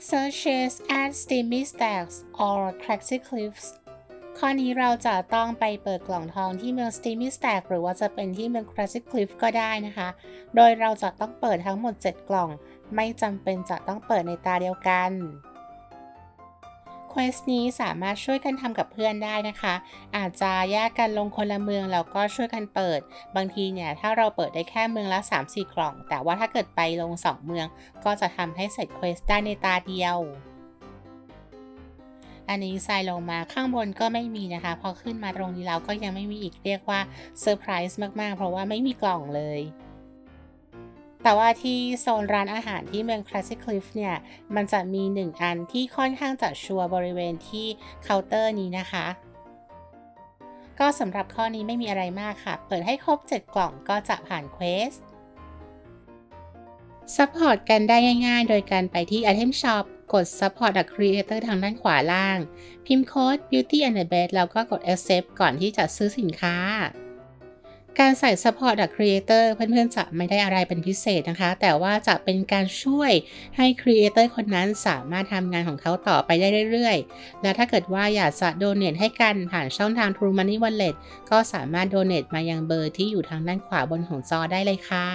searches at Steamy Stacks or Crazy Cliffs ข้อนี้เราจะต้องไปเปิดกล่องทองที่เมือง Steamy Stack หรือว่าจะเป็นที่เมือง Crazy Cliff ก็ได้นะคะ โดยเราจะต้องเปิดทั้งหมด 7 กล่อง ไม่จำเป็นจะต้องเปิดในตาเดียวกัน เควสนี้สามารถช่วยกันทำกับเพื่อนได้นะคะ อาจจะแยกกันลงคนละเมืองแล้วก็ช่วยกันเปิด บางทีเนี่ยถ้าเราเปิดได้แค่เมืองละ 3-4 กล่อง แต่ว่าถ้าเกิดไปลง 2 เมือง ก็จะทำให้เสร็จเควสได้ในตาเดียวอันนี้ทรายลงมาข้างบนก็ไม่มีนะคะ พอขึ้นมาตรงนี้แล้วก็ยังไม่มีอีกเรียกว่าเซอร์ไพรส์มากๆ เพราะว่าไม่มีกล่องเลย แต่ว่าที่โซนร้านอาหารที่เมือง Classic Cliff เนี่ย มันจะมีหนึ่งอันที่ค่อนข้างจะชัวร์บริเวณที่เคาน์เตอร์นี้นะคะ ก็สำหรับข้อนี้ไม่มีอะไรมากค่ะ เปิดให้ครบ 7 กล่องก็จะผ่านเควสซัพพอร์ตกันได้ง่ายๆ โดยการไปที่ Item Shop กด Support a Creator ทางด้านขวาล่าง พิมพ์โค้ด Beauty and the Best แล้วก็กด Accept ก่อนที่จะซื้อสินค้า การใส่ Support a Creator เพื่อนๆจะไม่ได้อะไรเป็นพิเศษนะคะ แต่ว่าจะเป็นการช่วยให้ Creator คนนั้นสามารถทำงานของเขาต่อไปได้เรื่อยๆ และถ้าเกิดว่าอยากจะ Donate ให้กันผ่านช่องทาง True Money Wallet ก็สามารถโดนเนตมายังเบอร์ที่อยู่ทางด้านขวาบนของจอได้เลยค่ะ